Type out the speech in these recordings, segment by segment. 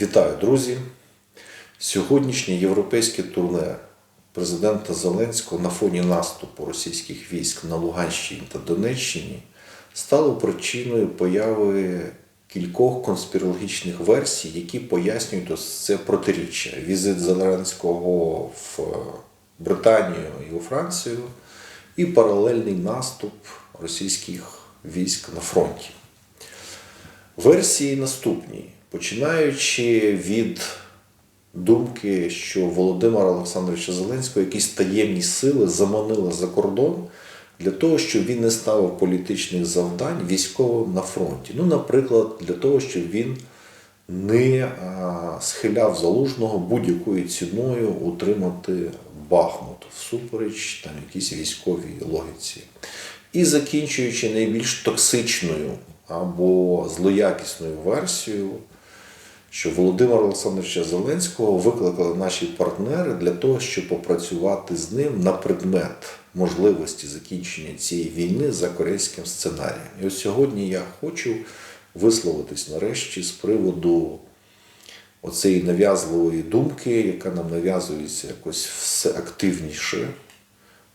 Вітаю, друзі! Сьогоднішнє європейське турне президента Зеленського на фоні наступу російських військ на Луганщині та Донеччині стало причиною появи кількох конспірологічних версій, які пояснюють ось це протиріччя. Візит Зеленського в Британію і у Францію і паралельний наступ російських військ на фронті. Версії наступні, починаючи від думки, що Володимира Олександровича Зеленського якісь таємні сили заманили за кордон для того, щоб він не ставив політичних завдань військовим на фронті. Ну, наприклад, для того, щоб він не схиляв залужного будь-якою ціною утримати Бахмут всупереч там якійсь військовій логіці. І закінчуючи найбільш токсичною або злоякісною версією, що Володимира Олександровича Зеленського викликали наші партнери для того, щоб попрацювати з ним на предмет можливості закінчення цієї війни за корейським сценарієм. І ось сьогодні я хочу висловитись нарешті з приводу оцеї нав'язливої думки, яка нам нав'язується якось все активніше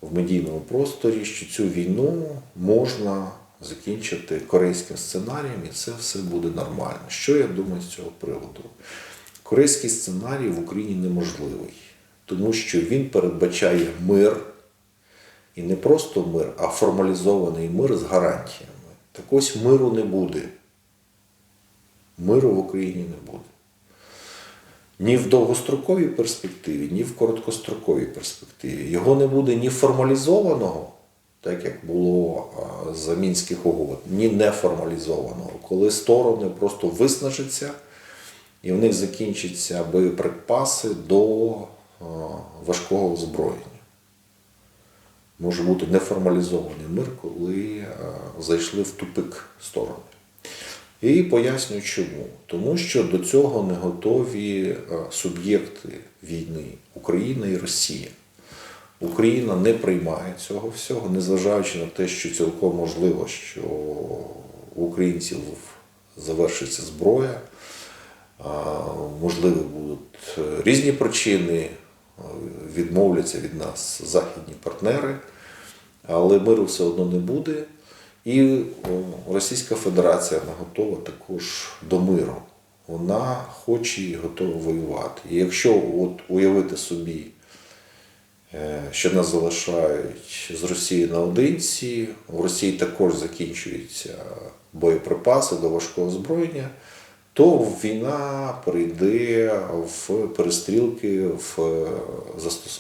в медійному просторі, що цю війну можна закінчити корейським сценарієм, і це все буде нормально. Що я думаю з цього приводу? Корейський сценарій в Україні неможливий, тому що він передбачає мир, і не просто мир, а формалізований мир з гарантіями. Так ось миру не буде. Миру в Україні не буде. Ні в довгостроковій перспективі, ні в короткостроковій перспективі. Його не буде ні формалізованого, так як було за мінських угод, ні неформалізованого, коли сторони просто виснажаться і в них закінчаться боєприпаси до важкого озброєння. Може бути неформалізований мир, коли зайшли в тупик сторони. І поясню чому. Тому що до цього не готові суб'єкти війни Україна і Росія. Україна не приймає цього всього, незважаючи на те, що цілком можливо, що у українців завершиться зброя, можливо, будуть різні причини, е, відмовляться від нас західні партнери, але миру все одно не буде. І Російська Федерація вона готова також до миру. Вона хоче і готова воювати. І якщо от уявити собі, е, що нас залишають з Росії наодинці, в Росії також закінчуються боєприпаси до важкого озброєння, то війна перейде в перестрілки, в е,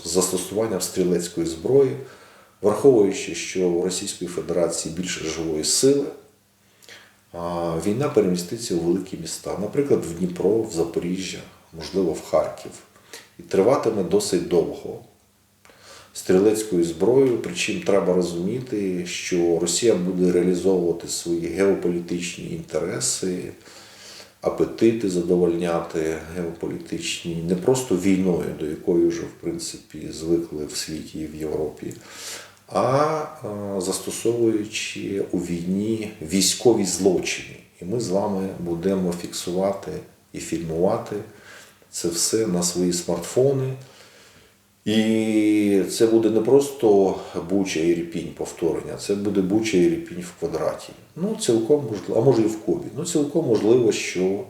застосування стрілецької зброї. Враховуючи, що у Російської Федерації більше живої сили, війна переміститься у великі міста, наприклад, в Дніпро, в Запоріжжя, можливо, в Харків. І триватиме досить довго стрілецькою зброєю. Причому треба розуміти, що Росія буде реалізовувати свої геополітичні інтереси, апетити задовольняти геополітичні не просто війною, до якої вже в принципі звикли в світі і в Європі, а е, застосовуючи у війні військові злочини. І ми з вами будемо фіксувати і фільмувати це все на свої смартфони. І це буде не просто Буча і Ріпінь повторення, це буде Буча і Ріпінь в квадраті. Ну, цілком можливо, а може і в кубі. Ну, цілком можливо, що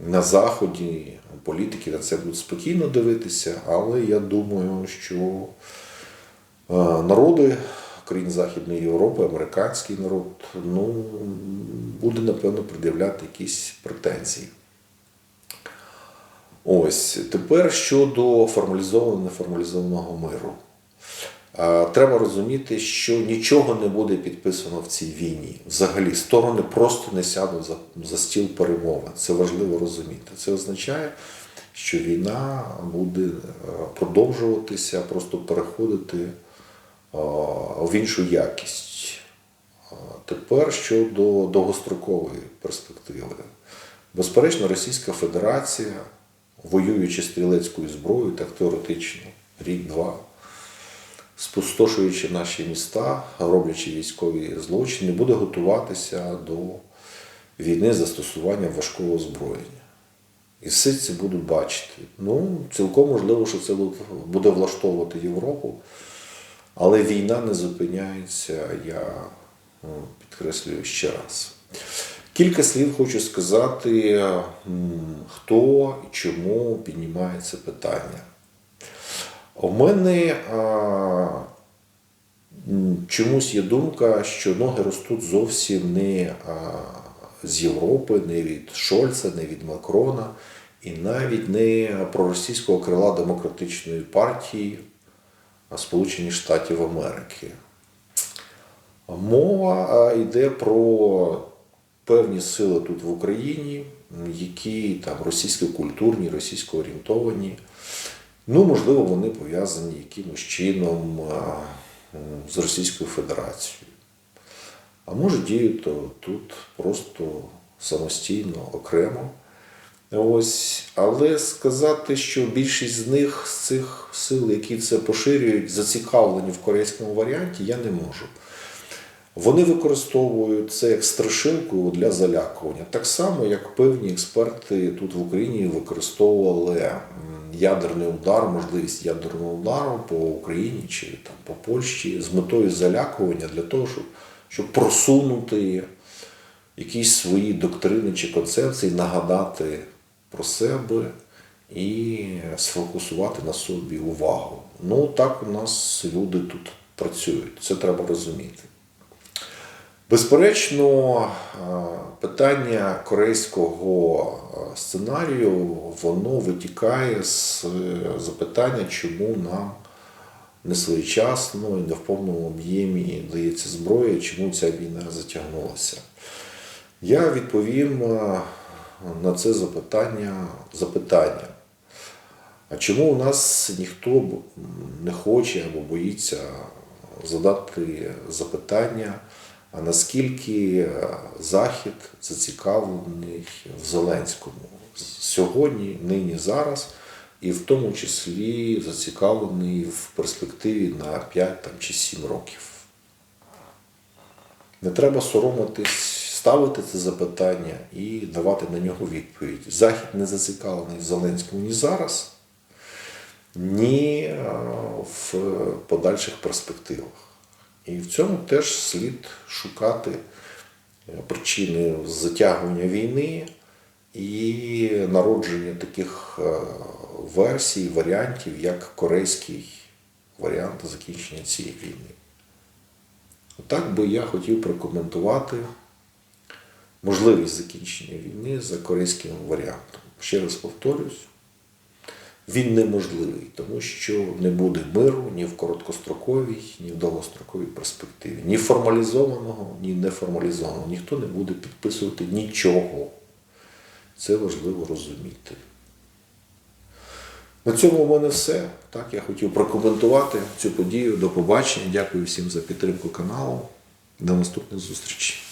на Заході політики на це будуть спокійно дивитися, але я думаю, що е, народи країн Західної Європи, американський народ, ну, буде, напевно, пред'являти якісь претензії. Ось тепер щодо формалізованого неформалізованого миру. Треба розуміти, що нічого не буде підписано в цій війні. Взагалі, сторони просто не сядуть за, за стіл перемовин. Це важливо розуміти. Це означає, що війна буде е, продовжуватися, просто переходити е, в іншу якість. Тепер щодо довгострокової перспективи. Безперечно, Російська Федерація, воюючи стрілецькою зброєю, так теоретично, рік-два, спустошуючи наші міста, роблячи військові злочини, буде готуватися до війни з застосуванням важкого озброєння. І всі це будуть бачити. Ну, цілком можливо, що це буде влаштовувати Європу. Але війна не зупиняється, я ну, підкреслюю ще раз. Кілька слів хочу сказати, хто і чому піднімає це питання. У мене а, чомусь є думка, що ноги ростуть зовсім не а, з Європи, не від Шольца, не від Макрона, і навіть не проросійського крила демократичної партії Сполучених Штатів Америки. Мова йде про певні сили тут в Україні, які там російсько-культурні, російсько-орієнтовані. Ну, можливо, вони пов'язані якимось чином з Російською Федерацією. А може діють тут просто самостійно, окремо. Ось, але сказати, що більшість з них, з цих сил, які це поширюють, зацікавлені в корейському варіанті, я не можу. Вони використовують це як страшилку для залякування. Так само, як певні експерти тут в Україні використовували ядерний удар, можливість ядерного удару по Україні чи там, по Польщі з метою залякування для того, щоб, щоб просунути якісь свої доктрини чи концепції, нагадати про себе і сфокусувати на собі увагу. Ну так у нас люди тут працюють. Це треба розуміти. Безперечно, е, питання корейського е, сценарію воно витікає з е, запитання, чому нам не своєчасно і не в повному об'ємі дається зброя, чому ця війна затягнулася. Я відповім на це запитання запитання. А чому у нас ніхто не хоче або боїться задати запитання, а наскільки е, Захід зацікавлений в Зеленському сьогодні, нині, зараз, і в тому числі зацікавлений в перспективі на 5 там, чи 7 років? Не треба соромитись, ставити це запитання і давати на нього відповідь. Захід не зацікавлений в Зеленському ні зараз, ні е, в подальших перспективах. І в цьому теж слід шукати е, причини затягування війни і народження таких е, версій, варіантів, як корейський варіант закінчення цієї війни. Так би я хотів прокоментувати можливість закінчення війни за корейським варіантом. Ще раз повторюсь, він неможливий, тому що не буде миру ні в короткостроковій, ні в довгостроковій перспективі. Ні формалізованого, ні неформалізованого. Ніхто не буде підписувати нічого. Це важливо розуміти. На цьому в мене все. Так, я хотів прокоментувати цю подію. До побачення. Дякую всім за підтримку каналу. До наступних зустрічей.